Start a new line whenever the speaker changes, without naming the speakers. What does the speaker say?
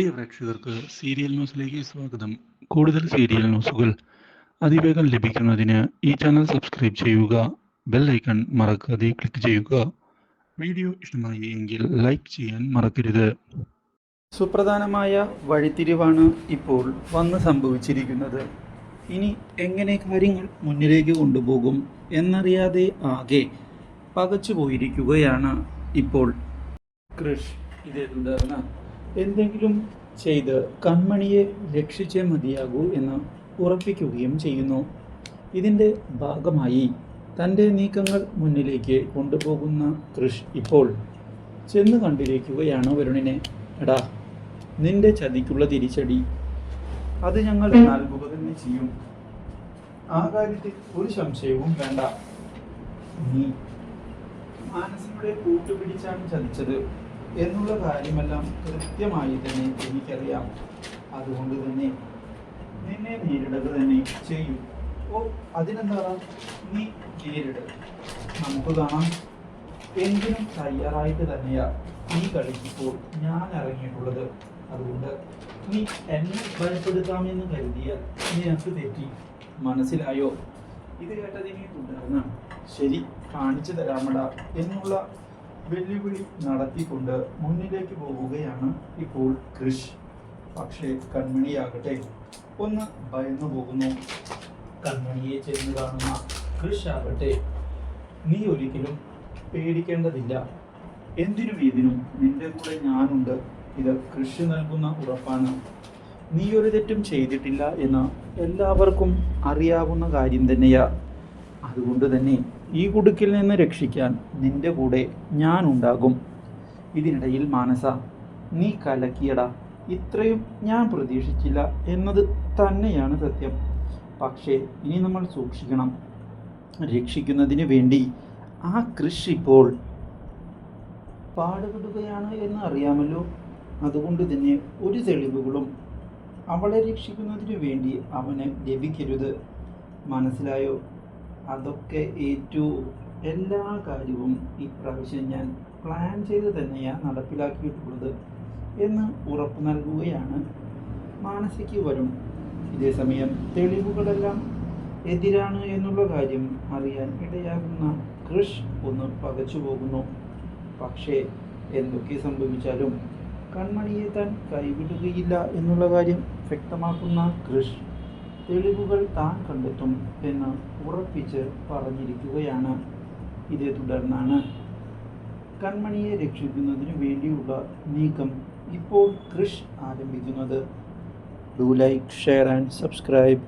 പ്രിയ പ്രേക്ഷകർക്ക് സീരിയൽ ന്യൂസിലേക്ക് സ്വാഗതം. കൂടുതൽ സീരിയൽ ന്യൂസുകൾ അതിവേഗം ലഭിക്കുന്നതിന് ഈ ചാനൽ സബ്സ്ക്രൈബ് ചെയ്യുക ബെൽ ഐക്കൺ മറക്കാതെ ക്ലിക്ക് ചെയ്യുക. വീഡിയോ ഇഷ്ടമായി എങ്കിൽ ലൈക്ക് ചെയ്യാൻ മറക്കരുത്.
സുപ്രധാനമായ വഴിത്തിരിവാണ് ഇപ്പോൾ വന്ന് സംഭവിച്ചിരിക്കുന്നത്. ഇനി എങ്ങനെ കാര്യങ്ങൾ മുന്നിലേക്ക് കൊണ്ടുപോകും എന്നറിയാതെ ആകെ പകച്ചു പോയിരിക്കുകയാണ് ഇപ്പോൾ. കൃഷ് ഇതേ എന്തെങ്കിലും ചെയ്ത് കൺമണിയെ രക്ഷിച്ചേ മതിയാകൂ എന്ന് ഉറപ്പിക്കുകയും ചെയ്യുന്നു. ഇതിന്റെ ഭാഗമായി തന്റെ നീക്കങ്ങൾ മുന്നിലേക്ക് കൊണ്ടുപോകുന്ന കൃഷ് ഇപ്പോൾ ചെന്ന് കണ്ടിരിക്കുകയാണ് വരുണിനെ. എടാ നിന്റെ ചതിക്കുള്ള തിരിച്ചടി. അത് ഞങ്ങൾ നൽകുക തന്നെ ചെയ്യും. ആ കാര്യത്തിൽ ഒരു സംശയവും വേണ്ട. നീ മാനസിയുടെ കൂട്ടുപിടിച്ചാണ് ചതിച്ചത്. എന്നുള്ള കാര്യമെല്ലാം കൃത്യമായി തന്നെ എനിക്കറിയാം. അതുകൊണ്ട് തന്നെ നിന്നെ നേരിടുക തന്നെ ചെയ്യും. ഓ അതിനെന്താണ്? നീ നേരിടുക നമുക്ക് കാണാം. എന്തിനും തയ്യാറായിട്ട് തന്നെയാ നീ കളിക്കിപ്പോൾ ഞാൻ ഇറങ്ങിയിട്ടുള്ളത്. അതുകൊണ്ട് നീ എന്നെ ഭയപ്പെടുത്താമെന്ന് കരുതിയാൽ നിനക്ക് തെറ്റി. മനസ്സിലായോ? ഇത് കേട്ടതിനെ തുടർന്ന് ശരി കാണിച്ചു തരാമടാ. എന്നുള്ള വെല്ലുവിളി നടത്തിക്കൊണ്ട് മുന്നിലേക്ക് പോവുകയാണ് ഇപ്പോൾ കൃഷ്. പക്ഷേ കൺമണിയാകട്ടെ. ഒന്ന് ഭയന്നു പോകുന്നു. കൺമണിയെ ചെന്ന് കാണുന്ന കൃഷ് ആകട്ടെ. നീ ഒരിക്കലും പേടിക്കേണ്ടതില്ല. എന്തിനും ഏതിനും നിന്റെ കൂടെ ഞാനുണ്ട്. ഇത് കൃഷി നൽകുന്ന ഉറപ്പാണ്. നീ ഒരു തെറ്റും ചെയ്തിട്ടില്ല എന്ന് എല്ലാവർക്കും അറിയാവുന്ന കാര്യം തന്നെയാ. അതുകൊണ്ട് തന്നെ ഈ കുടുക്കിൽ നിന്ന് രക്ഷിക്കാൻ നിന്റെ കൂടെ ഞാൻ ഉണ്ടാകും. ഇതിനിടയിൽ മാനസ നീ കലക്കിയട ഇത്രയും ഞാൻ പ്രതീക്ഷിച്ചില്ല എന്നത് തന്നെയാണ് സത്യം. പക്ഷേ ഇനി നമ്മൾ സൂക്ഷിക്കണം. രക്ഷിക്കുന്നതിന് വേണ്ടി ആ കൃഷി ഇപ്പോൾ പാടുപെടുകയാണ് എന്ന് അറിയാമല്ലോ. അതുകൊണ്ട് തന്നെ ഒരു തെളിവുകളും അവളെ രക്ഷിക്കുന്നതിന് വേണ്ടി അവന് ലഭിക്കരുത്. മനസ്സിലായോ? അതൊക്കെ ഏറ്റു എല്ലാ കാര്യവും ഇപ്രാവശ്യം ഞാൻ പ്ലാൻ ചെയ്ത് തന്നെയാണ് നടപ്പിലാക്കിയിട്ടുള്ളത് എന്ന് ഉറപ്പ് നൽകുകയാണ്. മാനസിക്ക് വരും. ഇതേസമയം തെളിവുകളെല്ലാം എതിരാണ് എന്നുള്ള കാര്യം അറിയാൻ ഇടയാകുന്ന കൃഷ് ഒന്ന് പകച്ചു പോകുന്നു. പക്ഷേ എന്തൊക്കെ സംഭവിച്ചാലും കൺമണിയെ താൻ കൈവിടുകയില്ല എന്നുള്ള കാര്യം വ്യക്തമാക്കുന്ന കൃഷ് തെളിവുകൾ താൻ കണ്ടെത്തും എന്ന് ഉറപ്പിച്ച് പറഞ്ഞിരിക്കുകയാണ്. ഇതേ തുടർന്നാണ് കൺമണിയെ രക്ഷിക്കുന്നതിന് വേണ്ടിയുള്ള നീക്കം ഇപ്പോൾ കൃഷ് ആരംഭിക്കുന്നത്. Do like share and subscribe